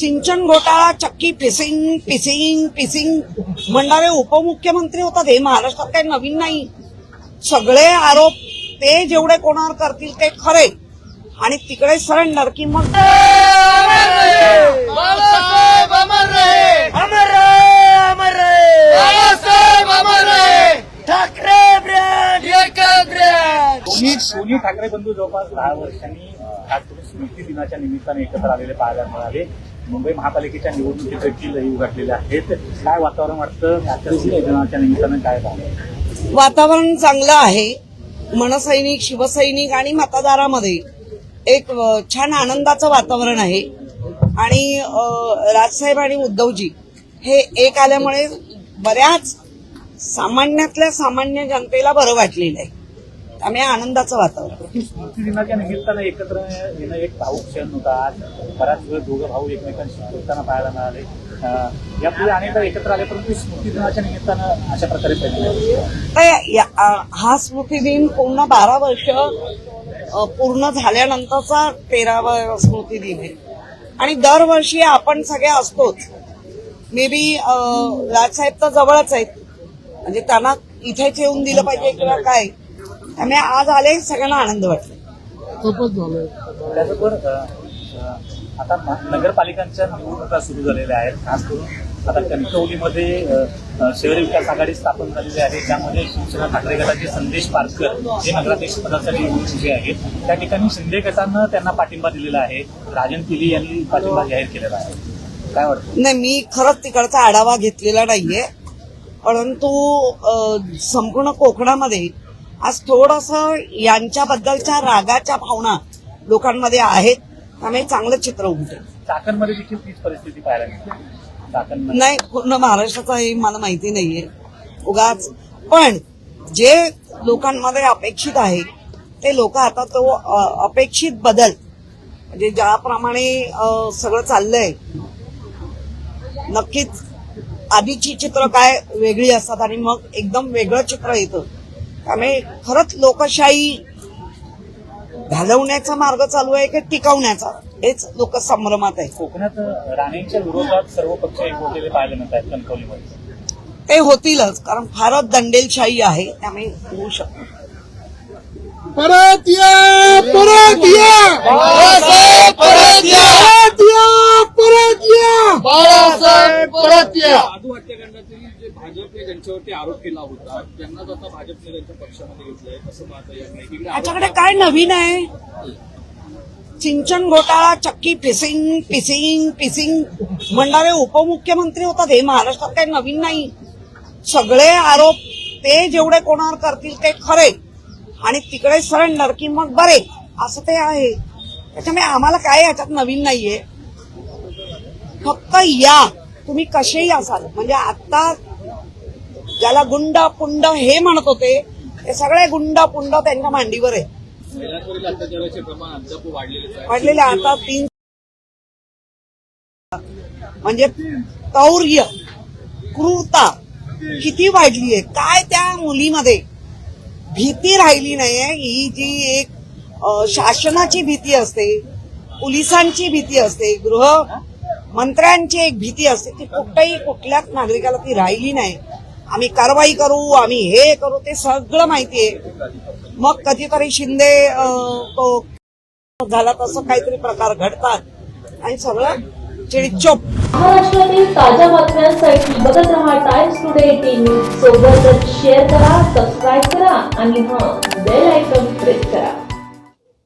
सिंचन घोटाळा चक्की फिसिंग फिसिंग फिसिंग म्हणणारे उपमुख्यमंत्री होतात हे महाराष्ट्रात काही नवीन नाही. सगळे आरोप ते जेवढे कोणावर करतील ते खरे. आणि तिकडे सरेंडर की मग बाळासाहेब अमर रहे अमर रहे अमर रहे बाळासाहेब अमर रहे ठाकरे दोन्ही बंधू जवळपास दहा वर्षांनी आज तुम्ही स्मृती दिनाच्या निमित्ताने एकत्र आलेले पाहायला मिळाले. मुंबई महापालिकेच्या निवडणुकीत देखील येऊ घातलेले आहेत. काय वातावरण वाटतं? आजच्या निमित्तानं काय वातावरण चांगलं आहे. मनसैनिक शिवसैनिक आणि मतदारामध्ये एक छान आनंदाचं वातावरण आहे. आणि राजसाहेब आणि उद्धवजी हे एक आल्यामुळे बऱ्याच सामान्यातल्या सामान्य जनतेला बरं वाटलेलं आहे. त्यामुळे आनंदाचं वातावरण. स्मृती दिनाच्या निमित्तानं एकत्र येणं एक भाऊक क्षण होता. आज बराच वेळ दोघं भाऊ एकमेकांशी बोलताना पाहायला मिळाले. यापुढे अनेकदा एकत्र आले परंतु स्मृती दिनाच्या निमित्तानं अशा प्रकारे अ, हा स्मृती दिन पूर्ण बारा वर्ष पूर्ण झाल्यानंतरचा तेरावा स्मृती दिन आहे. आणि दरवर्षी आपण सगळे असतोच. मे बी राजसाहेब तर जवळच आहेत. म्हणजे त्यांना इथेच येऊन दिलं पाहिजे किंवा काय. त्यामुळे आज आले सगळ्यांना आनंद वाटला त्याचबरोबर अं, अं, आता नगरपालिकांच्या निवडणुका सुरू झालेल्या आहेत. खास करून आता कणकवलीमध्ये शहरी विकास आघाडी स्थापन झालेली आहे. त्यामध्ये शिवसेना ठाकरे गटाचे संदेश पारकर हे नगराध्यक्ष पदासाठी निवडून उभे आहेत. त्या ठिकाणी शिंदे गटानं त्यांना पाठिंबा दिलेला आहे. राजन तिली यांनी पाठिंबा जाहीर केलेला आहे. काय वाटतं? नाही मी खरंच तिकडचा आढावा घेतलेला नाहीये. परंतु संपूर्ण कोकणामध्ये आज थोडस यांच्याबद्दलच्या रागाच्या भावना लोकांमध्ये आहेत त्यामुळे चांगलं चित्र उमटेल. चाकणमध्ये देखील तीच परिस्थिती पाहायला मिळते. चाकणमध्ये. नाही पूर्ण महाराष्ट्राचं हे मला माहिती नाहीये. उगाच. पण जे लोकांमध्ये अपेक्षित आहे ते लोक आता तो अ, अपेक्षित बदल म्हणजे ज्याप्रमाणे अ, सगळं चाललंय नक्कीच आधीची चित्र काय वेगळी असतात आणि मग एकदम वेगळं चित्र येतं. त्यामुळे खरंच लोकशाही घालवण्याचा मार्ग चालू आहे की टिकवण्याचा? हेच लोक संभ्रमात आहे कोकणात राणेंच्या विरोधात सर्व पक्ष एकवटलेले पाहायला मिळत आहेत कणकवलीमध्ये. ते होतीलच कारण फारच दंडेलशाही आहे त्यामुळे होऊ शकतं. परत या परत या! बाळासाहेब परत या! परत या परत या! बाळासाहेब परत या! त्यांच्यावरती आरोप केला होता. त्यांना आता भाजपने त्यांच्या पक्षामध्ये घेतलंय कसं पाहता येत नाही याच्याकडे काय नवीन आहे? सिंचन घोटाळा चक्की फिसिंग फिसिंग फिसिंग म्हणणारे उपमुख्यमंत्री होतात हे महाराष्ट्रात काही नवीन नाही. सगळे आरोप ते जेवढे कोणावर करतील ते खरे. आणि तिकडे सरेंडर की मग बरे असं ते आहे. त्याच्यामुळे आम्हाला काय याच्यात नवीन नाहीये. फक्त या. तुम्ही कसेही असाल म्हणजे आता ज्याला गुंड पुंड हे म्हणत होते ते सगळे गुंड पुंड त्यांच्या मांडीवर आहे वाढलेले आता तीन म्हणजे तौर्य क्रूरता किती वाढली आहे? काय त्या मुलीमध्ये भीती राहिली नाहीये? ही जी एक शासनाची भीती असते पोलिसांची भीती असते गृह मंत्र्यांची एक भीती असते ती कुठेही कुठल्याच नागरिकाला ती राहिली नाही. आम्ही कारवाई करू आम्ही हे करू ते सगळं माहिती आहे. मग कधीतरी शिंदे तो झाला तसं काहीतरी प्रकार घडतात. आणि सगळं चिडचोप. महाराष्ट्रातील ताज्या बातम्यांसाठी बघत रहा टाइम्स टुडे टीव्ही सोबतच शेअर करा सबस्क्राईब करा आणि हा बेल आयकॉन प्रेस करा.